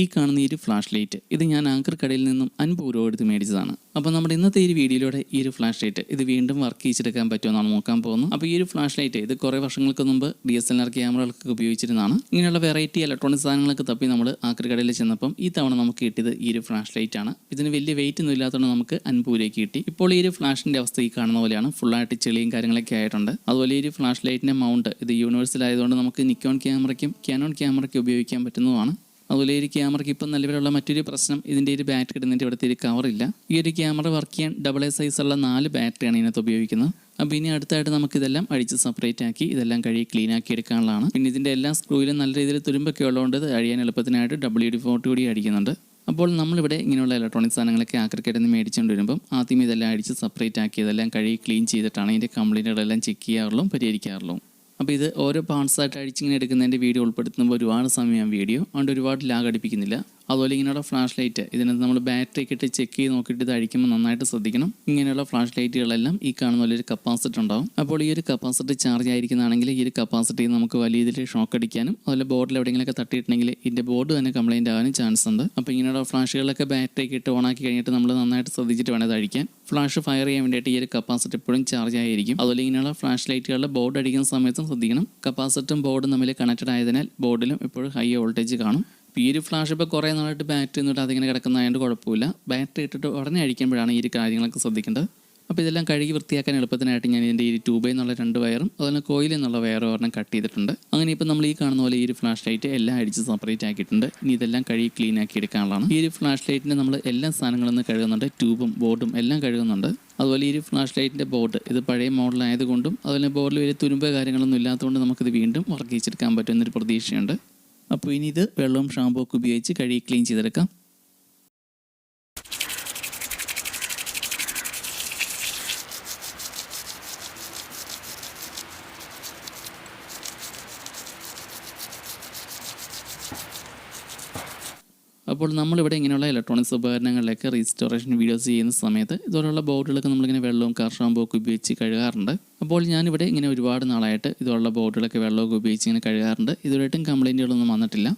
ഈ കാണുന്ന ഈ ഒരു ഫ്ലാഷ് ലൈറ്റ് ഇത് ഞാൻ ആങ്കർ കടയിൽ നിന്നും അൻപത് രൂപ എടുത്ത് മേടിച്ചതാണ്. അപ്പോൾ നമ്മുടെ ഇന്നത്തെ ഈ വീഡിയോയിലൂടെ ഈ ഒരു ഫ്ലാഷ് ലൈറ്റ് ഇത് വീണ്ടും വർക്ക് ചെയ്തെടുക്കാൻ പറ്റുമെന്നാണ് നോക്കാൻ പോകുന്നത്. അപ്പോൾ ഈ ഒരു ഫ്ലാഷ് ലൈറ്റ് ഇത് കുറേ വർഷങ്ങൾക്ക് മുമ്പ് ഡി എസ് എൽ ആർ ക്യാമറകൾക്ക് ഉപയോഗിച്ചിരുന്നതാണ്. ഇങ്ങനെയുള്ള വെറൈറ്റി ഇലക്ട്രോണിക് സാധനങ്ങളൊക്കെ തപ്പി നമ്മൾ ആക്കർ കടയിൽ ചെന്നപ്പം ഈ തവണ നമുക്ക് കിട്ടിയത് ഈ ഒരു ഫ്ലാഷ് ലൈറ്റ് ആണ്. ഇതിന് വലിയ വെയിറ്റ് ഒന്നും ഇല്ലാത്തതുകൊണ്ട് നമുക്ക് അൻപത് രൂപയ്ക്ക് കിട്ടി. ഇപ്പോൾ ഈ ഒരു ഫ്ലാഷിന്റെ അവസ്ഥ ഈ കാണുന്ന പോലെയാണ്. ഫുള്ളായിട്ട് ചെളിയും കാര്യങ്ങളൊക്കെ ആയിട്ടുണ്ട്. അതുപോലെ ഈ ഒരു ഫ്ലാഷ് ലൈറ്റിന്റെ മൗണ്ട് ഇത് യൂണിവേഴ്സൽ ആയതുകൊണ്ട് നമുക്ക് നിക്കോൺ ക്യാമറയ്ക്കും ക്യാനോൺ ക്യാമറയ്ക്കും ഉപയോഗിക്കാൻ പറ്റുന്നതുമാണ്. അതുപോലെ ഈ ക്യാമറയ്ക്ക് ഇപ്പം നിലവിലുള്ള മറ്റൊരു പ്രശ്നം ഇതിന്റെ ഒരു ബാറ്ററി ഇടുന്നതിന്റെ ഇവിടുത്തെ ഒരു കവറില്ല ഈ ഒരു ക്യാമറ വർക്ക് ചെയ്യാൻ ഡബിൾ എ സൈസുള്ള നാല് ബാറ്ററിയാണ് ഇതിനകത്ത് ഉപയോഗിക്കുന്നത്. അപ്പോൾ ഇനി അടുത്തായിട്ട് നമുക്കിതെല്ലാം അഴിച്ച് സെപ്പറേറ്റ് ആക്കി ഇതെല്ലാം കഴുകി ക്ലീൻ ആക്കി എടുക്കാനുള്ളതാണ്. പിന്നെ ഇതിന്റെ എല്ലാ സ്ക്രൂവിലും നല്ല രീതിയിൽ തുരുമ്പൊക്കെ ഉള്ളതുകൊണ്ട് അഴിയാൻ എളുപ്പത്തിനായിട്ട് ഡബ്ല്യു ഡി ഫോർട്ട് കൂടി അടിക്കുന്നുണ്ട്. അപ്പോൾ നമ്മളിവിടെ ഇങ്ങനെയുള്ള ഇലക്ട്രോണിക് സാധനങ്ങളൊക്കെ ആക്രിക്കറ്റിൽ നിന്ന് മേടിച്ചുകൊണ്ട് വരുമ്പം ആദ്യം ഇതെല്ലാം അടിച്ച് സെപ്പറേറ്റ് ആക്കി ഇതെല്ലാം കഴുകി ക്ലീൻ ചെയ്തിട്ടാണ് ഇതിന്റെ കംപ്ലൈന്റുകളെല്ലാം ചെക്ക് ചെയ്യാറുള്ളൂ പരിഹരിക്കാറുള്ളൂ അപ്പോൾ ഇത് ഓരോ പാർട്സ് ആയിട്ട് അടിച്ചിങ്ങനെ എടുക്കുന്നതിന്റെ വീഡിയോ ഉൾപ്പെടുത്തുമ്പോൾ ഒരുപാട് സമയം വീഡിയോ അതുകൊണ്ട് ഒരുപാട് ലാഗ് അടിപ്പിക്കുന്നില്ല. അതുപോലെ ഇങ്ങനെയുള്ള ഫ്ലാഷ് ലൈറ്റ് ഇതിനകത്ത് നമ്മൾ ബാറ്ററി ഒക്കെ ഇട്ട് ചെക്ക് ചെയ്ത് നോക്കിയിട്ട് ഇത് അഴിക്കുമ്പോൾ നന്നായിട്ട് ശ്രദ്ധിക്കണം. ഇങ്ങനെയുള്ള ഫ്ലാഷ് ലൈറ്റുകളെല്ലാം ഈ കാണുന്ന ഒരു കപ്പാസിറ്റി ഉണ്ടാവും. അപ്പോൾ ഈ ഒരു കപ്പാസിറ്റി ചാർജ് ആയിരിക്കുന്നതാണെങ്കിൽ ഈ ഒരു കപ്പാസിറ്റി നമുക്ക് വലിയ രീതിയിൽ ഷോക്ക് അടിക്കാനും അതുപോലെ ബോർഡിൽ എവിടെയെങ്കിലുമൊക്കെ തട്ടിയിട്ടുണ്ടെങ്കിൽ ഇതിന്റെ ബോർഡ് തന്നെ കംപ്ലൈന്റ് ആവാനും ചാൻസ് ഉണ്ട്. അപ്പോൾ ഇങ്ങനെയുള്ള ഫ്ലാഷുകളൊക്കെ ബാറ്ററി ഒക്കെ ഇട്ട് ഓണാക്കി കഴിഞ്ഞിട്ട് നമ്മൾ നന്നായിട്ട് ശ്രദ്ധിച്ചിട്ട് വേണം അഴിക്കാൻ. ഫ്ലാഷ് ഫയർ ചെയ്യാൻ വേണ്ടിയിട്ട് ഈ ഒരു കപ്പാസിറ്റി എപ്പോഴും ചാർജ് ആയിരിക്കും. അതുപോലെ ഇങ്ങനെയുള്ള ഫ്ലാഷ് ലൈറ്റുകളുടെ ബോർഡ് അടിക്കുന്ന സമയത്തും ശ്രദ്ധിക്കണം. കപ്പാസിറ്ററും ബോർഡും തമ്മിൽ കണക്റ്റഡ് ആയതിനാൽ ബോർഡിലും എപ്പോഴും ഹൈ വോൾട്ടേജ് കാണും. ഈ ഒരു ഫ്ലാഷ് ഇപ്പോൾ കുറേ നാളായിട്ട് ബാറ്ററി എന്നിട്ട് അതിങ്ങനെ കിടക്കുന്നതായതുകൊണ്ട് കുഴപ്പമില്ല. ബാറ്ററി ഇട്ടിട്ട് ഉടനെ അഴിക്കുമ്പോഴാണ് ഈ ഒരു കാര്യങ്ങളൊക്കെ ശ്രദ്ധിക്കേണ്ടത്. അപ്പോൾ ഇതെല്ലാം കഴുകി വൃത്തിയാക്കാൻ എളുപ്പത്തിനായിട്ട് ഞാൻ ഇതിന്റെ ഈ ട്യൂബിൽ എന്നുള്ള രണ്ട് വയറും അതുപോലെ കോയിൽ എന്നുള്ള വയറും ഒരെണ്ണം കട്ട് ചെയ്തിട്ടുണ്ട്. അങ്ങനെ ഇപ്പോൾ നമ്മൾ ഈ കാണുന്ന പോലെ ഈ ഒരു ഫ്ലാഷ് ലൈറ്റ് എല്ലാം അടിച്ച് സെപ്പറേറ്റ് ആക്കിയിട്ടുണ്ട്. ഇനി ഇതെല്ലാം കഴുകി ക്ലീൻ ആക്കി എടുക്കാനുള്ളതാണ്. ഈ ഒരു ഫ്ലാഷ് ലൈറ്റിന് നമ്മൾ എല്ലാ സാധനങ്ങളും കഴുകുന്നുണ്ട്. ട്യൂബും ബോർഡും എല്ലാം കഴുകുന്നുണ്ട്. അതുപോലെ ഈ ഒരു ഫ്ലാഷ് ലൈറ്റിന്റെ ബോർഡ് ഇത് പഴയ മോഡൽ ആയതുകൊണ്ടും അതുപോലെ ബോർഡിൽ വലിയ തുരുമ്പ് കാര്യങ്ങളൊന്നും ഇല്ലാത്തതുകൊണ്ട് നമുക്കിത് വീണ്ടും വർക്ക് ചെയ്തെടുക്കാൻ പറ്റുമെന്നൊരു പ്രതീക്ഷയുണ്ട്. അപ്പോൾ ഇനി ഇത് വെള്ളവും ഷാമ്പൂ ഒക്കെ ഉപയോഗിച്ച് കഴുകി ക്ലീൻ ചെയ്തെടുക്കാം. അപ്പോൾ നമ്മളിവിടെ ഇങ്ങനെയുള്ള ഇലക്ട്രോണിക്സ് ഉപകരണങ്ങളിലൊക്കെ റീസ്റ്റോറേഷൻ വീഡിയോസ് ചെയ്യുന്ന സമയത്ത് ഇതുപോലുള്ള ബോർഡുകളൊക്കെ നമ്മളിങ്ങനെ വെള്ളവും കാർ ഷാമ്പൂ ഒക്കെ ഉപയോഗിച്ച് കഴുകാറുണ്ട്. അപ്പോൾ ഞാനിവിടെ ഇങ്ങനെ ഒരുപാട് നാളായിട്ട് ഇതുപോലുള്ള ബോർഡുകളൊക്കെ വെള്ളമൊക്കെ ഉപയോഗിച്ച് ഇങ്ങനെ കഴുകാറുണ്ട്. ഇതുവരെയായിട്ടും കംപ്ലൈന്റുകളൊന്നും വന്നിട്ടില്ല.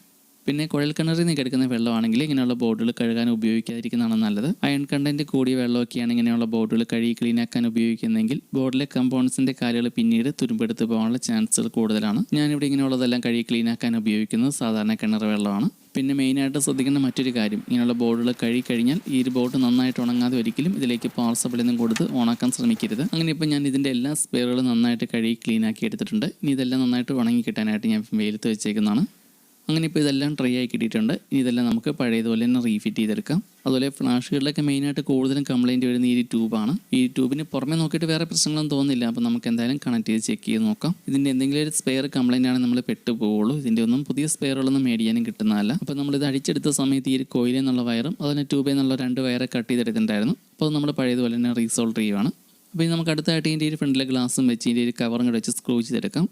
പിന്നെ കുഴൽ കിണറിൽ നിന്ന് എടുക്കുന്ന വെള്ളമാണെങ്കിൽ ഇങ്ങനെയുള്ള ബോർഡുകൾ കഴുകാൻ ഉപയോഗിക്കാതിരിക്കുന്നതാണ് നല്ലത്. അയൺ കണ്ടന്റ് കൂടിയ വെള്ളമൊക്കെയാണ് ഇങ്ങനെയുള്ള ബോർഡുകൾ കഴുകി ക്ലീൻ ആക്കാൻ ഉപയോഗിക്കുന്നതെങ്കിൽ ബോർഡിലെ കമ്പോണൻസിന്റെ കാര്യങ്ങൾ പിന്നീട് തുരുമ്പെടുത്ത് പോകാനുള്ള ചാൻസുകൾ കൂടുതലാണ്. ഞാനിവിടെ ഇങ്ങനെയുള്ളതെല്ലാം കഴുകി ക്ലീൻ ആക്കാൻ ഉപയോഗിക്കുന്നത് സാധാരണ കിണർ വെള്ളമാണ്. പിന്നെ മെയിനായിട്ട് ശ്രദ്ധിക്കുന്ന മറ്റൊരു കാര്യം ഇങ്ങനെയുള്ള ബോർഡുകൾ കഴുകി കഴിഞ്ഞാൽ ഈ ഒരു ബോർഡ് നന്നായിട്ട് ഉണങ്ങാതെ ഒരിക്കലും ഇതിലേക്ക് പവർ നിന്നും കൊടുത്ത് ഓണാക്കാൻ ശ്രമിക്കരുത്. അങ്ങനെ ഇപ്പോൾ ഞാൻ ഇതിന്റെ എല്ലാ സ്പെയറുകളും നന്നായിട്ട് കഴുകി ക്ലീൻ ആക്കി എടുത്തിട്ടുണ്ട്. ഇനി ഇതെല്ലാം നന്നായിട്ട് ഉണങ്ങി കിട്ടാനായിട്ട് ഞാൻ വെയിലത്ത് വെച്ചേക്കുന്നതാണ്. അങ്ങനെ ഇപ്പോൾ ഇതെല്ലാം ട്രൈ ആയി കിട്ടിയിട്ടുണ്ട്. ഇനി ഇതെല്ലാം നമുക്ക് പഴയതുപോലെ തന്നെ റീഫിറ്റ് ചെയ്തെടുക്കാം. അതുപോലെ ഫ്ലാഷുകളിലൊക്കെ മെയിനായിട്ട് കൂടുതലും കംപ്ലൈന്റ് വരുന്ന ഈ ട്യൂബാണ് ഈ ട്യൂബിന് പുറമേ നോക്കിയിട്ട് വേറെ പ്രശ്നങ്ങളൊന്നും തോന്നുന്നില്ല. അപ്പോൾ നമുക്ക് എന്തായാലും കണക്ട് ചെയ്ത് ചെക്ക് ചെയ്ത് നോക്കാം. ഇതിന്റെ എന്തെങ്കിലും ഒരു സ്പെയർ കംപ്ലൈന്റ് ആണ് നമ്മൾ പെട്ട് പോവുള്ളൂ ഇതിന്റെ ഒന്നും പുതിയ സ്പെയറുകളൊന്നും മേടിക്കാനും കിട്ടുന്നതല്ല. അപ്പോൾ നമ്മളിത് അടിച്ചെടുത്ത സമയത്ത് ഈ ഒരു കോയിലിൽ നിന്നുള്ള വയറും അതുപോലെ ട്യൂബിൽ നിന്നുള്ള രണ്ട് വയറ് കട്ട് ചെയ്തെടുത്തിട്ടുണ്ടായിരുന്നു. അപ്പോൾ നമ്മൾ പഴയതുപോലെ തന്നെ റീസോൾവ് ചെയ്യുവാണ്. അപ്പോൾ ഇനി നമുക്ക് അടുത്തായിട്ട് ഇതിന്റെ ഒരു ഫ്രണ്ടിലെ ഗ്ലാസും വെച്ച് ഇതിന്റെ ഒരു കവറും കൂടെ വെച്ച് സ്ക്രൂ ചെയ്തെടുക്കാം.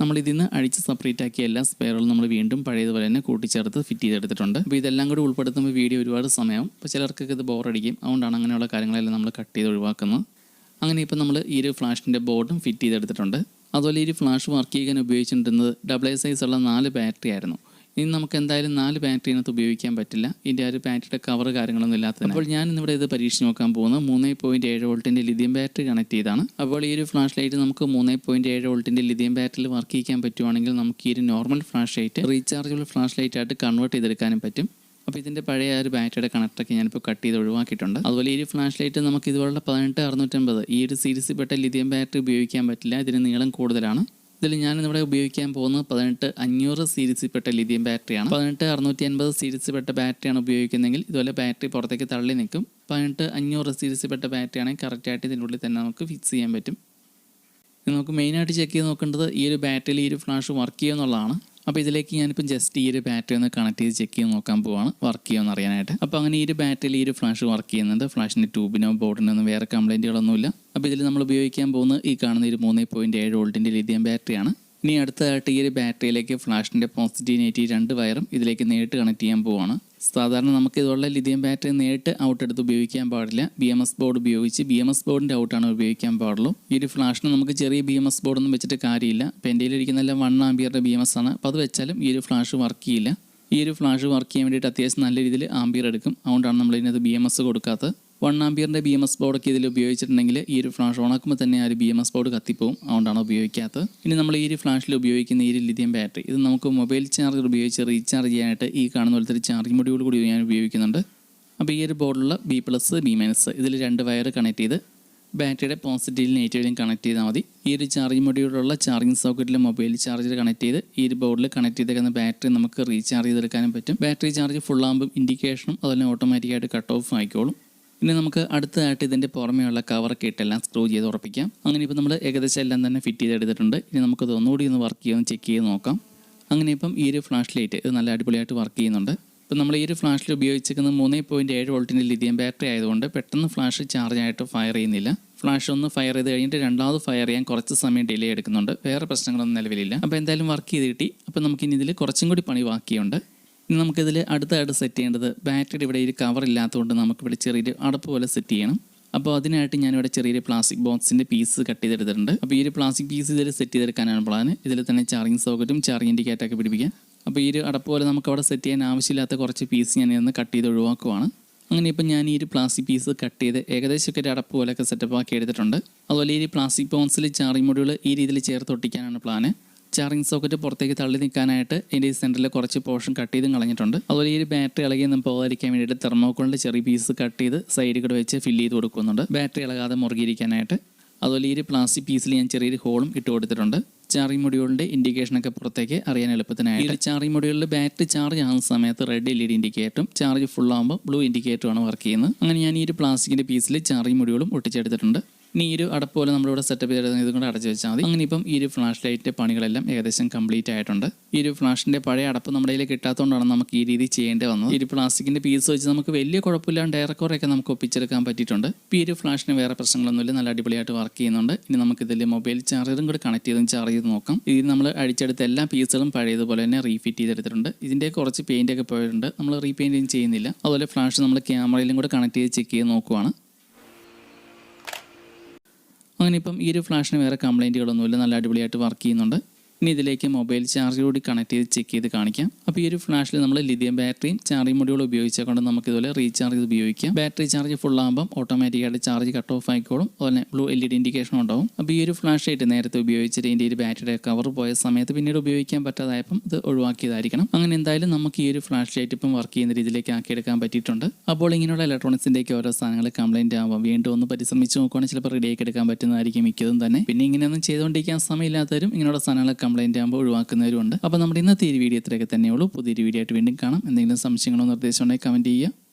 നമ്മൾ ഇതിൽ നിന്ന് അഴിച്ച് സെപ്പറേറ്റ് ആക്കിയ എല്ലാ സ്പെയറുകളും നമ്മൾ വീണ്ടും പഴയതുപോലെ തന്നെ കൂട്ടിച്ചേർത്ത് ഫിറ്റ് ചെയ്തെടുത്തിട്ടുണ്ട്. അപ്പോൾ ഇതെല്ലാം കൂടി ഉൾപ്പെടുത്തുമ്പോൾ വീഡിയോ ഒരുപാട് സമയം അപ്പോൾ ചിലർക്കൊക്കെ ഇത് ബോറടിക്കും അതുകൊണ്ടാണ് അങ്ങനെയുള്ള കാര്യങ്ങളെല്ലാം നമ്മൾ കട്ട് ചെയ്ത് ഒഴിവാക്കുന്നത്. അങ്ങനെ ഇപ്പോൾ നമ്മൾ ഈ ഒരു ഫ്ലാഷിന്റെ ബോർഡും ഫിറ്റ് ചെയ്തെടുത്തിട്ടുണ്ട്. അതുപോലെ ഈ ഒരു ഫ്ലാഷ് വർക്ക് ചെയ്യാൻ ഉപയോഗിച്ചിട്ടുണ്ടെന്നത് ഡബിൾ എ സൈസ് ഉള്ള നാല് ബാറ്ററി ആയിരുന്നു. ഇനി നമുക്ക് എന്തായാലും നാല് ബാറ്ററി ഇതിനകത്ത് ഉപയോഗിക്കാൻ പറ്റില്ല. ഇതിന്റെ ഒരു ബാറ്ററിയുടെ കവർ കാര്യങ്ങളൊന്നും ഇല്ലാത്തത് അപ്പോൾ ഞാൻ ഇന്നിവിടെ ഇത് പരീക്ഷിച്ച് നോക്കാൻ പോകുന്നത് മൂന്ന് പോയിന്റ് ഏഴ് വോൾട്ടിന്റെ ലിഥിയം ബാറ്ററി കണക്ട് ചെയ്താണ്. അപ്പോൾ ഈ ഒരു ഫ്ലാഷ് ലൈറ്റ് നമുക്ക് മൂന്ന് പോയിന്റ് ഏഴ് വോൾട്ടിന്റെ ലിഥിയം ബാറ്ററിയിൽ വർക്ക് ചെയ്യാൻ പറ്റുവാണെങ്കിൽ നമുക്ക് ഈ ഒരു normal flash light rechargeable flash light ആയിട്ട് കൺവേർട്ട് ചെയ്തെടുക്കാനും പറ്റും. അപ്പോൾ ഇതിന്റെ പഴയ ഒരു ബാറ്ററിയുടെ കണക്ടറൊക്കെ ഞാനിപ്പോൾ കട്ട് ചെയ്ത് ഒഴിവാക്കിയിട്ടുണ്ട്. അതുപോലെ ഈ ഒരു ഫ്ലാഷ് ലൈറ്റ് നമുക്ക് ഇതുപോലുള്ള പതിനെട്ട് അറുന്നൂറ്റമ്പത് ഈ ഒരു സീരീസിൽപ്പെട്ട ലിഥിയം ബാറ്ററി ഉപയോഗിക്കാൻ പറ്റില്ല. ഇതിന് നീളം കൂടുതലാണ്. ഇതിൽ ഞാൻ ഇവിടെ ഉപയോഗിക്കാൻ പോകുന്നത് പതിനെട്ട് അഞ്ഞൂറ് സീരീസിൽപ്പെട്ട ലിഥിയം ബാറ്ററിയാണ്. പതിനെട്ട് അറുന്നൂറ്റി അൻപത് സീരീസിൽപ്പെട്ട ബാറ്ററിയാണ് ഉപയോഗിക്കുന്നതെങ്കിൽ ഇതുപോലെ ബാറ്ററി പുറത്തേക്ക് തള്ളി നിൽക്കും. പതിനെട്ട് അഞ്ഞൂറ് സീരീസിൽപ്പെട്ട ബാറ്ററിയാണെങ്കിൽ കറക്റ്റായിട്ട് ഇതിന്റെ ഉള്ളിൽ തന്നെ നമുക്ക് ഫിക്സ് ചെയ്യാൻ പറ്റും. നമുക്ക് മെയിനായിട്ട് ചെക്ക് ചെയ്ത് നോക്കേണ്ടത് ഈ ഒരു ബാറ്ററിയിൽ ഈ ഒരു ഫ്ലാഷ് വർക്ക് ചെയ്യുമെന്നുള്ളതാണ് അപ്പോൾ ഇതിലേക്ക് ഞാനിപ്പം ജസ്റ്റ് ഈ ഒരു ബാറ്ററി ഒന്ന് കണക്ട് ചെയ്ത് ചെക്ക് ചെയ്ത് നോക്കാൻ പോവാണ്. വർക്ക് ചെയ്യുമെന്ന് അറിയാനായിട്ട്. അപ്പോൾ അങ്ങനെ ഈ ഒരു ബാറ്ററിയിൽ ഈ ഒരു ഫ്ലാഷ് വർക്ക് ചെയ്യുന്നുണ്ട്. ഫ്ലാഷിന്റെ ട്യൂബിനോ ബോർഡിനോ ഒന്നും വേറെ കംപ്ലൈന്റുകളൊന്നുമില്ല അപ്പോൾ ഇതിൽ നമ്മൾ ഉപയോഗിക്കാൻ പോകുന്ന ഈ കാണുന്ന ഒരു മൂന്ന് പോയിന്റ് ഏഴ് വോൾട്ടിന്റെ ലിഥിയം ബാറ്ററിയാണ് ഇനി അടുത്തതായിട്ട് ഈ ഒരു ബാറ്ററിയിലേക്ക് ഫ്ലാഷിന്റെ പോസിറ്റീവ് നെഗറ്റീവ് രണ്ട് വയറും ഇതിലേക്ക് നേരിട്ട് കണക്ട് ചെയ്യാൻ പോവാണ്. സാധാരണ നമുക്ക് ഇതുള്ള ലിഥിയം ബാറ്ററി നേരിട്ട് ഔട്ട് എടുത്ത് ഉപയോഗിക്കാൻ പാടില്ല. ബി എം എസ് ബോർഡ് ഉപയോഗിച്ച് ബി എം എസ് ബോർഡിന്റെ ഔട്ടാണ് ഉപയോഗിക്കാൻ പാടുള്ളൂ. ഈ ഒരു ഫ്ലാഷിന് നമുക്ക് ചെറിയ ബി എം എസ് ബോർഡൊന്നും വെച്ചിട്ട് കാര്യമില്ല. അപ്പം എന്റെ വൺ ആംബിയറിന്റെ ബി എം എസ് ആണ്. അപ്പോൾ അത് വെച്ചാലും ഈ ഒരു ഫ്ലാഷ് വർക്ക് ചെയ്യില്ല. ഈ ഒരു ഫ്ലാഷ് വർക്ക് ചെയ്യാൻ വേണ്ടിയിട്ട് അത്യാവശ്യം നല്ല രീതിയിൽ ആംബിയർ എടുക്കും. അതുകൊണ്ടാണ് നമ്മൾ ഇതിനകത്ത് ബി എം എസ് കൊടുക്കാത്തത്. വൺ ആംബിയറിന്റെ ബി എം എസ് ബോർഡൊക്കെ ഇതിൽ ഉപയോഗിച്ചിട്ടുണ്ടെങ്കിൽ ഈ ഒരു ഫ്ലാഷ് ഓണാക്കുമ്പോൾ തന്നെ ആ ഒരു ബി എം എസ് ബോർഡ് കത്തിപ്പോവും. അതുകൊണ്ടാണ് ഉപയോഗിക്കാത്തത്. ഇനി നമ്മൾ ഈ ഒരു ഫ്ലാഷിൽ ഉപയോഗിക്കുന്ന ഈ ഒരു ലിഥിയം ബാറ്ററി ഇത് നമുക്ക് മൊബൈൽ ചാർജർ ഉപയോഗിച്ച് റീചാർജ് ചെയ്യാനായിട്ട് ഈ കാണുന്ന പോലത്തെ ഒരു ചാർജ് മൊഡ്യൂൾ കൂടി ഞാൻ ഉപയോഗിക്കുന്നുണ്ട്. അപ്പോൾ ഈ ഒരു ബോർഡിലുള്ള ബി പ്ലസ് ബി മൈനസ് ഇതിൽ രണ്ട് വയർ കണക്ട് ചെയ്ത് ബാറ്ററിയുടെ പോസിറ്റീവിലും നെഗറ്റീവിലും കണക്ട് ചെയ്താൽ മതി. ഈ ഒരു ചാർജ് മൊഡ്യൂളിലുള്ള ചാർജിങ് സോക്കറ്റിൽ മൊബൈൽ ചാർജർ കണക്ട് ചെയ്ത് ഈ ഒരു ബോർഡിൽ കണക്ട് ചെയ്തേക്കുന്ന ബാറ്ററി നമുക്ക് റീചാർജ് ചെയ്തെടുക്കാനും പറ്റും. ബാറ്ററി ചാർജ് ഫുൾ ആകുമ്പോൾ ഇൻഡിക്കേഷനും അതുപോലെ ഓട്ടോമാറ്റിക്കായിട്ട് കട്ട് ഓഫ് ആയിക്കോളും. ഇനി നമുക്ക് അടുത്തതായിട്ട് ഇതിന്റെ പുറമെയുള്ള കവറൊക്കെ ഇട്ടെല്ലാം സ്ക്രൂ ചെയ്ത് ഉറപ്പിക്കാം. അങ്ങനെ ഇപ്പോൾ നമ്മൾ ഏകദേശം എല്ലാം തന്നെ ഫിറ്റ് ചെയ്തെടുത്തിട്ടുണ്ട് ഇനി നമുക്കത് ഒന്നുകൂടി ഒന്ന് വർക്ക് ചെയ്യാൻ ചെക്ക് ചെയ്ത് നോക്കാം. അങ്ങനെ ഇപ്പം ഈ ഒരു ഫ്ലാഷ് ലൈറ്റ് ഇത് നല്ല അടിപൊളിയായിട്ട് വർക്ക് ചെയ്യുന്നുണ്ട്. ഇപ്പം നമ്മൾ ഈ ഒരു ഫ്ലാഷിൽ ഉപയോഗിച്ചിരിക്കുന്നത് മൂന്ന് പോയിന്റ് ഏഴ് വോൾട്ടിന്റെ ലിഥിയം ബാറ്ററി ആയതുകൊണ്ട് പെട്ടെന്ന് ഫ്ലാഷ് ചാർജ് ആയിട്ട് ഫയർ ചെയ്യുന്നില്ല. ഫ്ലാഷ് ഒന്ന് ഫയർ ചെയ്ത് കഴിഞ്ഞിട്ട് രണ്ടാമത് ഫയർ ചെയ്യാൻ കുറച്ച് സമയം ഡിലേ എടുക്കുന്നുണ്ട്. വേറെ പ്രശ്നങ്ങളൊന്നും നിലവിലില്ല. അപ്പോൾ എന്തായാലും വർക്ക് ചെയ്ത് കിട്ടി. അപ്പോൾ നമുക്കിനി ഇതിൽ കുറച്ചും കൂടി പണി ബാക്കിയുണ്ട്. ഇനി നമുക്കിതിൽ അടുത്തായിട്ട് സെറ്റ് ചെയ്യേണ്ടത് ബാറ്ററിയുടെ ഇവിടെ ഒരു കവർ ഇല്ലാത്തതുകൊണ്ട് നമുക്കിവിടെ ചെറിയൊരു അടപ്പ് പോലെ സെറ്റ് ചെയ്യണം. അപ്പോൾ അതിനായിട്ട് ഞാനിവിടെ ചെറിയൊരു പ്ലാസ്റ്റിക് ബോക്സിന്റെ പീസ് കട്ട് ചെയ്തെടുത്തിട്ടുണ്ട്. അപ്പോൾ ഈ ഒരു പ്ലാസ്റ്റിക് പീസ് ഇതിൽ സെറ്റ് ചെയ്തെടുക്കാനാണ് പ്ലാൻ ഇതിൽ തന്നെ ചാർജിങ് സോക്കറ്റും ചാർജിങ് ഇൻഡിക്കേറ്ററൊക്കെ പിടിപ്പിക്കാം. അപ്പോൾ ഈ ഒരു അടപ്പ് പോലെ നമുക്ക് അവിടെ സെറ്റ് ചെയ്യാൻ ആവശ്യമില്ലാത്ത കുറച്ച് പീസ് ഞാൻ ഇന്ന് കട്ട് ചെയ്ത് ഒഴിവാക്കുവാണ്. അങ്ങനെ ഇപ്പം ഞാൻ ഈ ഒരു പ്ലാസ്റ്റിക് പീസ് കട്ട് ചെയ്ത് ഏകദേശമൊക്കെ ഒരു അടപ്പ് പോലെയൊക്കെ സെറ്റപ്പ് ആക്കി എടുത്തിട്ടുണ്ട്. അതുപോലെ ഈ പ്ലാസ്റ്റിക് ബോക്സിൽ ചാർജിങ് മൊഡ്യൂൾ ഈ രീതിയിൽ ചേർത്ത് ഒട്ടിക്കാനാണ് പ്ലാന് ചാർജിങ് സോക്കറ്റ് പുറത്തേക്ക് തള്ളി നിൽക്കാനായിട്ട് ഇതിന്റെ ഈ സെന്ററിൽ കുറച്ച് പോർഷൻ കട്ട് ചെയ്തും കളഞ്ഞിട്ടുണ്ട്. അതുപോലെ ഈ ഒരു ബാറ്ററി നിന്ന് പോകാതിരിക്കാൻ വേണ്ടിയിട്ട് തെർമോക്കോളിന്റെ ചെറിയ പീസ് കട്ട് ചെയ്ത് സൈഡിൽ കൂടെ വെച്ച് ഫില്ല് ചെയ്ത് കൊടുക്കുന്നുണ്ട്. ബാറ്ററി ഇളകാതെ മുറുകിയിരിക്കാനായിട്ട്. അതുപോലെ ഈ ഒരു പ്ലാസ്റ്റിക് പീസിൽ ഞാൻ ചെറിയൊരു ഹോളും ഇട്ട് കൊടുത്തിട്ടുണ്ട്. ചാർജിങ് മൊഡ്യൂളിന്റെ ഇൻഡിക്കേഷനൊക്കെ പുറത്തേക്ക് അറിയാൻ എളുപ്പത്തിനായിട്ട്. ഈ ചാർജിങ് മൊഡ്യൂളിൽ ബാറ്ററി ചാർജ് ആകുന്ന സമയത്ത് റെഡ് എൽ ഇ ഡി ഇൻഡിക്കേറ്ററും ചാർജ് ഫുൾ ആകുമ്പോൾ ബ്ലൂ ഇൻഡിക്കേറ്ററുമാണ് വർക്ക് ചെയ്യുന്നത്. അങ്ങനെ ഞാൻ ഈ ഒരു പ്ലാസ്റ്റിക്കിന്റെ പീസിൽ ചാർജിങ് മൊഡ്യൂളും ഒട്ടിച്ചെടുത്തിട്ടുണ്ട്. ഇനി ഈ ഒരു അടപ്പ് പോലെ നമ്മളിവിടെ സെറ്റപ്പ് ചെയ്ത് ഇതും കൂടെ അടച്ചു വെച്ചാൽ മതി. അങ്ങനെ ഇപ്പം ഈ ഒരു ഫ്ലാഷ് ലൈറ്റിന്റെ പണികളെല്ലാം ഏകദേശം കംപ്ലീറ്റ് ആയിട്ടുണ്ട്. ഈ ഒരു ഫ്ലാഷിന്റെ പഴയ അടപ്പ് നമ്മുടെ കയ്യിൽ കിട്ടാത്തതുകൊണ്ടാണ് നമുക്ക് ഈ രീതി ചെയ്യേണ്ടി വന്നത്. ഈ ഒരു പ്ലാസ്റ്റിക്കിന്റെ പീസ് വെച്ച് നമുക്ക് വലിയ കുഴപ്പമില്ലാണ്ട് ഏറെക്കുറെയൊക്കെ നമുക്ക് ഒപ്പിച്ചെടുക്കാൻ പറ്റിയിട്ടുണ്ട്. ഇപ്പോൾ ഈ ഒരു ഫ്ലാഷിന് വേറെ പ്രശ്നങ്ങളൊന്നുമില്ല നല്ല അടിപൊളിയായിട്ട് വർക്ക് ചെയ്യുന്നുണ്ട്. ഇനി നമുക്ക് ഇതിൽ മൊബൈൽ ചാർജറും കൂടെ കണക്ട് ചെയ്തും ചാർജ് ചെയ്ത് നോക്കാം. ഇതിൽ നമ്മൾ അടിച്ചെടുത്ത എല്ലാ പീസുകളും പഴയതുപോലെ തന്നെ റീഫിറ്റ് ചെയ്തെടുത്തിട്ടുണ്ട്. ഇതിന്റെ കുറച്ച് പെയിന്റ് ഒക്കെ പോയിട്ടുണ്ട്. നമ്മൾ റീപെയിന്റിങ് ചെയ്യുന്നില്ല. അതുപോലെ ഫ്ലാഷ് നമ്മൾ ക്യാമറയിലും കൂടെ കണക്ട് ചെയ്ത് ചെക്ക് ചെയ്ത് നോക്കുവാണ്. അങ്ങനെ ഇപ്പം ഈ ഒരു ഫ്ലാഷിന് വേറെ കംപ്ലൈന്റുകളൊന്നുമില്ല നല്ല അടിപൊളിയായിട്ട് വർക്ക് ചെയ്യുന്നുണ്ട്. ഇനി ഇതിലേക്ക് മൊബൈൽ ചാർജ് കൂടി കണക്ട് ചെയ്ത് ചെക്ക് ചെയ്ത് കാണിക്കാം. അപ്പോൾ ഈ ഒരു ഫ്ലാഷിൽ നമ്മൾ ലിഥിയം ബാറ്ററിയും ചാർജിംഗ് മൊഡ്യൂൾ ഉപയോഗിച്ചാൽ കൊണ്ട് നമുക്ക് ഇതുപോലെ റീചാർജ് ചെയ്ത് ഉപയോഗിക്കാം. ബാറ്ററി ചാർജ് ഫുൾ ആകുമ്പോൾ ഓട്ടോമാറ്റിക്കായിട്ട് ചാർജ് കട്ട് ഓഫ് ആയിക്കോളും. അതുപോലെ blue L E D indication ഉണ്ടാവും. അപ്പോൾ ഈ ഒരു ഫ്ലാഷ് ആയിട്ട് നേരത്തെ ഉപയോഗിച്ചിട്ട് ഇതിന്റെ ഒരു ബാറ്ററിയുടെ കവർ പോയ സമയത്ത് പിന്നീട് ഉപയോഗിക്കാൻ പറ്റാതായപ്പം ഇത് ഒഴിവാക്കിയതായിരിക്കണം. അങ്ങനെ എന്തായാലും നമുക്ക് ഈ ഒരു ഫ്ലാഷ് ലൈറ്റ് ഇപ്പം വർക്ക് ചെയ്യുന്ന രീതിയിലേക്ക് ആക്കിയെടുക്കാൻ പറ്റിയിട്ടുണ്ട്. അപ്പോൾ ഇങ്ങനെയുള്ള ഇലക്ട്രോണിക്സിന്റെയൊക്കെ ഓരോ സാധനങ്ങൾ കംപ്ലൈന്റ് ആകുമ്പോൾ വീണ്ടും ഒന്ന് പരിശ്രമിച്ച് നോക്കുകയാണെങ്കിൽ ചിലപ്പോൾ റെഡിയാക്കി എടുക്കാൻ പറ്റുന്നതായിരിക്കും മിക്കതും തന്നെ. പിന്നെ ഇങ്ങനെയൊന്നും ചെയ്തുകൊണ്ടിരിക്കാൻ സമയമില്ലാത്തവരും ഇങ്ങനെയുള്ള സാധനങ്ങൾ കംപ്ലൈന്റ് ആകുമ്പോൾ ഒഴിവാക്കുന്നവരുണ്ട് അപ്പോൾ നമ്മുടെ ഇന്നത്തെ ഈ വീഡിയോ ഇത്രയൊക്കെ തന്നെയുള്ളൂ. പുതിയൊരു വീഡിയോ ആയിട്ട് വീണ്ടും കാണാം. എന്തെങ്കിലും സംശയങ്ങളോ നിർദ്ദേശമുണ്ടെങ്കിൽ കമന്റ് ചെയ്യുക.